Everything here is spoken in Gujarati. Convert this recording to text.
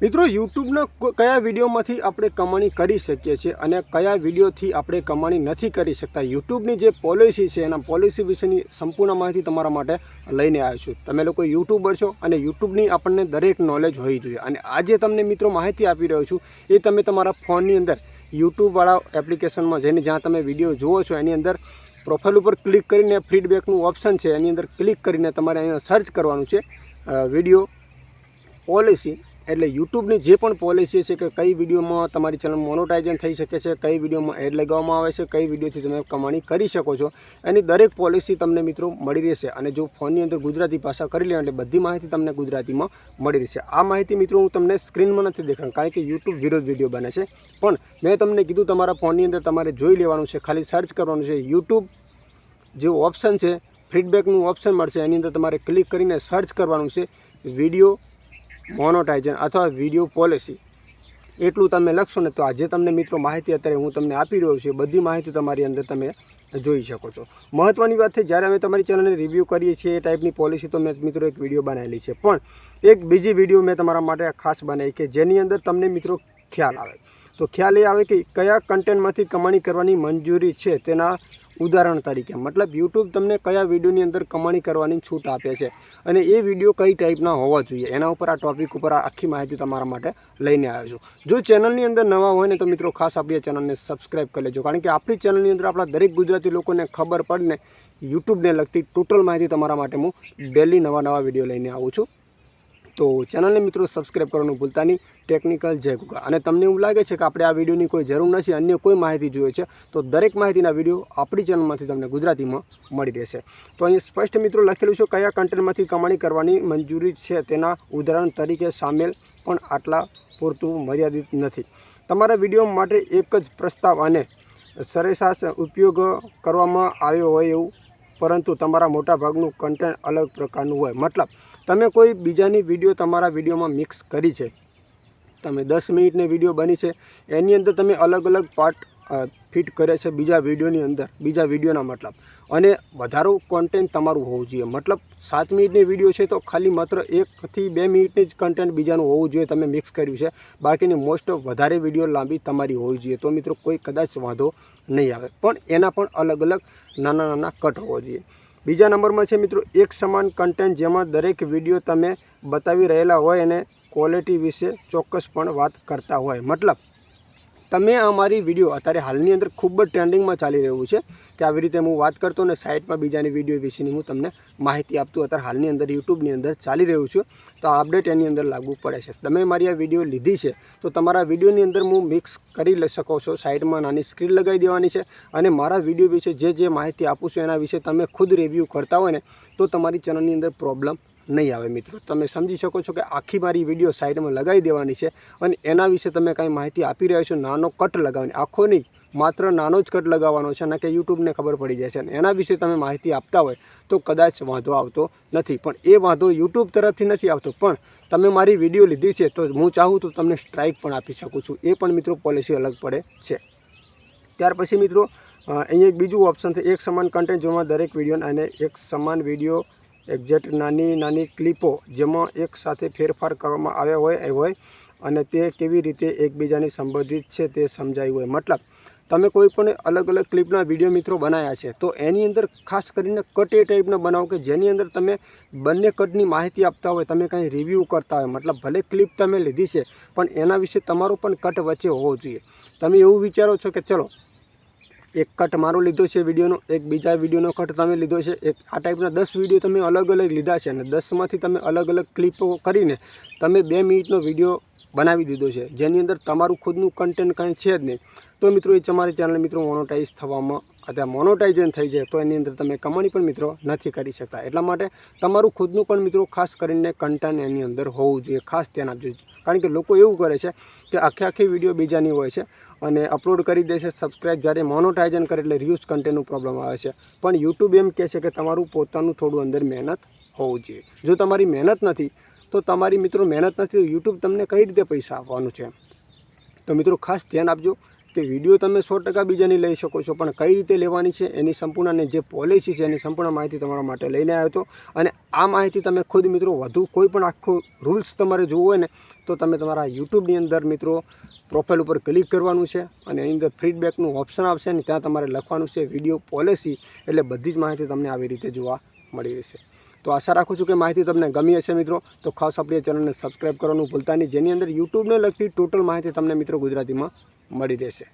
મિત્રો, યુટ્યુબના કયા વિડીયોમાંથી આપણે કમાણી કરી શકીએ છીએ અને કયા વિડીયોથી આપણે કમાણી નથી કરી શકતા? યુટ્યુબની જે પોલિસી છે, એના પોલિસી વિશેની સંપૂર્ણ માહિતી તમારા માટે લઈને આવ્યો છું. તમે લોકો યુટ્યુબર છો અને યુટ્યુબની આપણને દરેક નોલેજ હોવી જોઈએ. અને આજે તમને મિત્રો માહિતી આપી રહ્યો છું, એ તમે તમારા ફોનની અંદર યુટ્યુબવાળા એપ્લિકેશનમાં જઈને જ્યાં તમે વીડિયો જુઓ છો, એની અંદર પ્રોફાઇલ ઉપર ક્લિક કરીને ફીડબેકનું ઓપ્શન છે, એની અંદર ક્લિક કરીને તમારે અહીંયા સર્ચ કરવાનું છે વીડિયો પોલિસી એટલે યુટ્યુબની જે પણ પોલિસી છે કે કઈ વિડીયોમાં તમારી ચેનલ મોનોટાઇઝન થઈ શકે છે, કઈ વિડીયોમાં એડ લગાવવામાં આવે છે, કઈ વિડીયોથી તમે કમાણી કરી શકો છો, એની દરેક પોલિસી તમને મિત્રો મળી રહેશે. અને જો ફોનની અંદર ગુજરાતી ભાષા કરી લેવા એટલે બધી માહિતી તમને ગુજરાતીમાં મળી રહેશે. આ માહિતી મિત્રો હું તમને સ્ક્રીનમાં નથી દેખાણ કારણ કે યુટ્યુબ વિરોધ વીડિયો બને છે. પણ મેં તમને કીધું તમારા ફોનની અંદર તમારે જોઈ લેવાનું છે, ખાલી સર્ચ કરવાનું છે, યુટ્યુબ જે ઓપ્શન છે, ફીડબેકનું ઓપ્શન મળશે, એની અંદર તમારે ક્લિક કરીને સર્ચ કરવાનું છે, વીડિયો મોનોટાઇઝન અથવા વીડિયો પોલિસી એટલું તમે લખશો ને તો આજે તમને મિત્રો માહિતી અત્યારે હું તમને આપી રહ્યો છું બધી માહિતી તમારી અંદર તમે જોઈ શકો છો. મહત્ત્વની વાત છે, જ્યારે અમે તમારી ચેનલને રિવ્યૂ કરીએ છીએ એ ટાઈપની પોલિસી તો મેં મિત્રો એક વીડિયો બનાવેલી છે. પણ એક બીજી વીડિયો મેં તમારા માટે ખાસ બનાવી કે જેની અંદર તમને મિત્રો ખ્યાલ આવે. તો ખ્યાલ એ આવે કે કયા કન્ટેન્ટમાંથી કમાણી કરવાની મંજૂરી છે, તેના ઉદાહરણ તરીકે, મતલબ યુટ્યુબ તમને કયા વિડીયોની અંદર કમાણી કરવાની છૂટ આપે છે અને એ વીડિયો કઈ ટાઈપના હોવા જોઈએ, એના ઉપર આ ટોપિક ઉપર આખી માહિતી તમારા માટે લઈને આવ્યો છું. જો ચેનલની અંદર નવા હોય ને તો મિત્રો ખાસ આપણી ચેનલને સબસ્ક્રાઈબ કરી લેજો, કારણ કે આપણી ચેનલની અંદર આપણા દરેક ગુજરાતી લોકોને ખબર પડે ને યુટ્યુબને લગતી ટોટલ માહિતી તમારા માટે હું ડેલી નવા નવા વીડિયો લઈને આવું છું. તો ચેનલને મિત્રો સબસ્ક્રાઈબ કરવાનું ભૂલતા નહીં. ટેકનિકલ જય ગુગા. અને તમને એવું લાગે છે કે આપણે આ વિડીયોની કોઈ જરૂર નથી, અન્ય કોઈ માહિતી જોઈએ છે, તો દરેક માહિતીના વીડિયો આપણી ચેનલમાંથી તમને ગુજરાતીમાં મળી રહેશે. તો અહીં સ્પષ્ટ મિત્રો લખેલું છે કયા કન્ટેન્ટમાંથી કમાણી કરવાની મંજૂરી છે તેના ઉદાહરણ તરીકે સામેલ પણ આટલા પૂરતું મર્યાદિત નથી. તમારા વીડિયો માટે એક જ પ્રસ્તાવ અને સરેસાશ ઉપયોગ કરવામાં આવ્યો હોય એવું પરંતુ તમારા મોટાભાગનું કન્ટેન્ટ અલગ પ્રકારનું હોય. મતલબ, તમે કોઈ બીજાની વીડિયો તમારા વિડીયોમાં મિક્સ કરી છે. તમે દસ મિનિટની વીડિયો બની છે. એની અંદર તમે અલગ અલગ પાર્ટ ફિટ કરે છે બીજા વિડીયોની અંદર, બીજા વિડીયોના મતલબ. અને વધારો કોન્ટેન્ટ તમારું હોવું જોઈએ. મતલબ, સાત મિનિટની વીડિયો છે તો ખાલી માત્ર એકથી બે મિનિટની જ કન્ટેન્ટ બીજાનું હોવું જોઈએ તમે મિક્સ કર્યું છે. બાકીની મોસ્ટ વધારે વીડિયો લાંબી તમારી હોવી જોઈએ. તો મિત્રો, કોઈ કદાચ વાંધો નહીં આવે. પણ એના પણ અલગ અલગ નાના નાના કટ હોવો જોઈએ. બીજા નંબરમાં છે મિત્રો, એક સમાન કન્ટેન્ટ જેમાં દરેક વીડિયો તમે બતાવી રહેલા હોય અને ક્વોલિટી વિશે ચોક્કસ પણ વાત કરતા હોય. મતલબ તમે અમારી વીડિયો અત્યારે હાલની અંદર ખૂબ જ ટ્રેન્ડિંગમાં ચાલી રહ્યું છે કે આવી રીતે હું વાત કરતો ને સાઇટમાં બીજાની વીડિયો વિશેની હું તમને માહિતી આપતું અત્યારે હાલની અંદર યુટ્યુબની અંદર ચાલી રહ્યું છું. તો આ અપડેટ એની અંદર લાગુ પડે છે. તમે મારી આ વીડિયો લીધી છે, તો તમારા વિડીયોની અંદર હું મિક્સ કરી શકો છો. સાઇડમાં નાની સ્ક્રીન લગાવી દેવાની છે અને મારા વીડિયો વિશે જે જે માહિતી આપું છું એના વિશે તમે ખુદ રિવ્યૂ કરતા હોય ને, તો તમારી ચેનલની અંદર પ્રોબ્લેમ નહીં આવે મિત્રો. તમે સમજી શકો છો કે આખી મારી વીડિયો સાઈડમાં લગાવી દેવાની છે અને એના વિશે તમે કાંઈ માહિતી આપી રહ્યા છો નાનો કટ લગાવવાની. આખો નહીં, માત્ર નાનો જ કટ લગાવવાનો છે અને કે યુટ્યુબને ખબર પડી જાય છે અને એના વિશે તમે માહિતી આપતા હોય તો કદાચ વાંધો આવતો નથી. પણ એ વાંધો યુટ્યુબ તરફથી નથી આવતો. પણ તમે મારી વીડિયો લીધી છે તો હું ચાહું તો તમને સ્ટ્રાઇક પણ આપી શકું છું. એ પણ મિત્રો પોલિસી અલગ પડે છે. ત્યાર પછી મિત્રો અહીંયા એક બીજું ઓપ્શન છે. એક સમાન કન્ટેન્ટ જોવામાં દરેક વીડિયો અને એક સમાન વીડિયો એક્ઝેક્ટ નાની નાની ક્લિપો જેમાં એક સાથે ફેરફાર કરવામાં આવ્યા હોય હોય અને તે કેવી રીતે એકબીજાની સંબંધિત છે તે સમજાયું હોય. મતલબ, તમે કોઈ પણ અલગ અલગ ક્લિપના વીડિયો મિત્રો બનાવ્યા છે, તો એની અંદર ખાસ કરીને કટ એ ટાઈપના બનાવો કે જેની અંદર તમે બંને કટની માહિતી આપતા હોય, તમે કાંઈ રિવ્યૂ કરતા હોય. મતલબ, ભલે ક્લિપ તમે લીધી છે, પણ એના વિશે તમારો પણ કટ વચ્ચે હોવો જોઈએ. તમે એવું વિચારો છો કે ચલો એક કટ મારો લીધો છે વિડીયોનો, એક બીજા વિડીયોનો કટ તમે લીધો છે. એક આ ટાઈપના દસ વીડિયો તમે અલગ અલગ લીધા છે અને દસમાંથી તમે અલગ અલગ ક્લિપો કરીને તમે બે મિનિટનો વીડિયો બનાવી દીધો છે. જેની અંદર તમારું ખુદનું કન્ટેન્ટ કાંઈ છે જ નહીં. તો મિત્રો, એ તમારી ચેનલ મિત્રો મોનોટાઈઝ થવામાં અથવા મોનોટાઇઝન થઈ જાય તો એની અંદર તમે કમાણી પણ મિત્રો નથી કરી શકતા. એટલા માટે તમારું ખુદનું પણ મિત્રો ખાસ કરીને કન્ટેન્ટ એની અંદર હોવું જોઈએ. ખાસ ધ્યાન આપજો. કારણ કે લોકો એવું કરે છે કે આખે આખી વીડિયો બીજાની હોય છે અને અપલોડ કરી દે છે સબસ્ક્રાઇબ જ્યારે મોનોટાઇઝન કરે એટલે રિયુઝ કન્ટેન્ટનું પ્રોબ્લેમ આવે છે. પણ યુટ્યુબ એમ કહે છે કે તમારું પોતાનું થોડું અંદર મહેનત હોવું જોઈએ. જો તમારી મહેનત નથી, તો તમારી મિત્રો મહેનત નથી, તો યુટ્યુબ તમને કઈ રીતે પૈસા આપવાનું છે? તો મિત્રો ખાસ ધ્યાન આપજો કે વીડિયો તમે સો ટકા બીજાની લઈ શકો છો, પણ કઈ રીતે લેવાની છે એની સંપૂર્ણ અને જે પોલિસી છે એની સંપૂર્ણ માહિતી તમારા માટે લઈને આવ્યો હતો. અને આ માહિતી તમે ખુદ મિત્રો વધુ કોઈ પણ આખો રૂલ્સ તમારે જોવું હોય ને, તો તમે તમારા યુટ્યુબની અંદર મિત્રો પ્રોફાઇલ ઉપર ક્લિક કરવાનું છે અને એની અંદર ફીડબેકનું ઓપ્શન આવશે ને, ત્યાં તમારે લખવાનું છે વીડિયો પોલિસી એટલે બધી જ માહિતી તમને આવી રીતે જોવા મળી રહેશે. તો આશા રાખું છું કે માહિતી તમને ગમી હશે મિત્રો, તો ખાસ આપણી ચેનલને સબસ્ક્રાઈબ કરવાનું ભૂલતા નહીં. જેની અંદર યુટ્યુબને લગતી ટોટલ માહિતી તમને મિત્રો ગુજરાતીમાં મળી રહેશે.